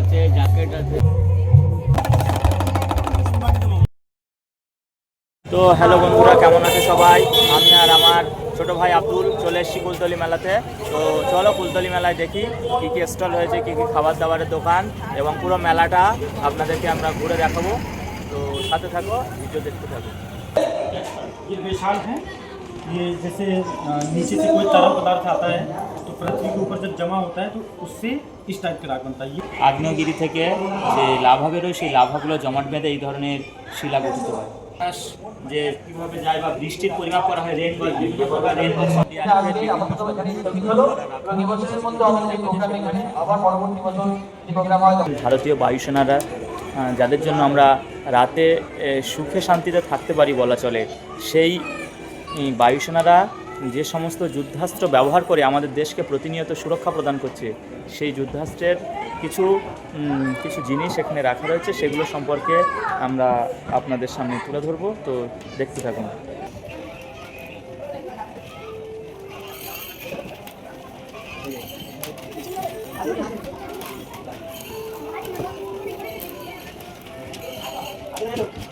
আছে জ্যাকেট আছে তো হ্যালো বন্ধুরা কেমন আছে সবাই? আমি আর আমার ছোট ভাই আব্দুল চলে এসেছি কুলতলি মেলাতে। তো চলো কুলতলি মেলায় দেখি কী কী স্টল হয়েছে কী কী খাবার দাবারের দোকান এবং পুরো মেলাটা আপনাদেরকে আমরা ঘুরে দেখাবো। তো সাথে থাকো ভিডিও দেখতে থাকো। বিশাল হ্যাঁ? ये जैसे अ, नीचे से कोई तरल पदार्थ आता है तो पृथ्वी के ऊपर जब जमा होता है तो उससे इस टाइप का राग बनता है ये আগ্নেয়গিরি থেকে যে লাভা বেরোয় সেই লাভাগুলো জমাট বেঁধে এই ধরনের শিলা গঠিত হয় আকাশ যে কিভাবে যায় বা বৃষ্টির পরিমাপ করা হয় রেন বল বিভিন্ন প্রকার রেন বল ভারতীয় বায়ুসেনারা আহ, যাদের জন্য আমরা রাতে এ, সুখে শান্তিতে থাকতে পারি বলা চলে সেই এই বায়ুসেনারা যে সমস্ত যুদ্ধাস্ত্র ব্যবহার করে আমাদের দেশকে প্রতিনিয়ত সুরক্ষা প্রদান করছে, সেই যুদ্ধাস্ত্রের কিছু কিছু জিনিস এখানে রাখা রয়েছে, সেগুলো সম্পর্কে আমরা আপনাদের সামনে তুলে ধরবো। তো দেখতে থাকুন। সব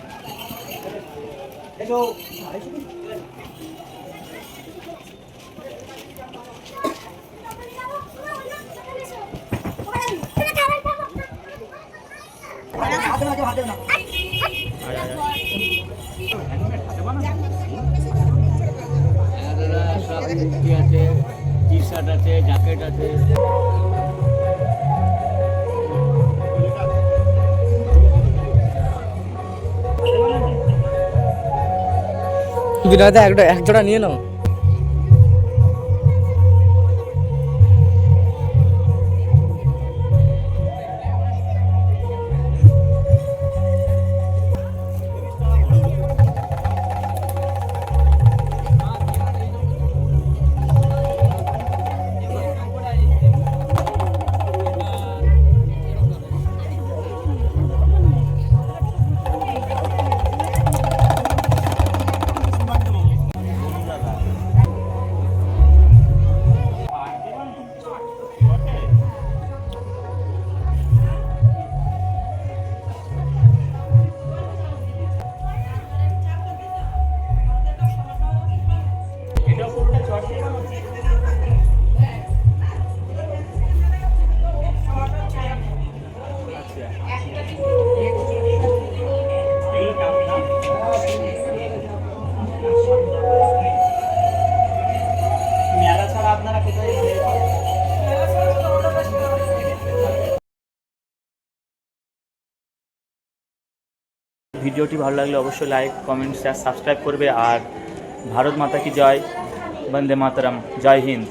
ধুতি আছে টি শার্ট আছে জ্যাকেট আছে। বিনয়দা একটা এক জোড়া নিয়ে নাও। ভিডিওটি ভালো লাগলে অবশ্যই লাইক কমেন্ট শেয়ার সাবস্ক্রাইব করবে। আর ভারত মাতা কি জয়? বন্দে মাতরম। জয় হিন্দ।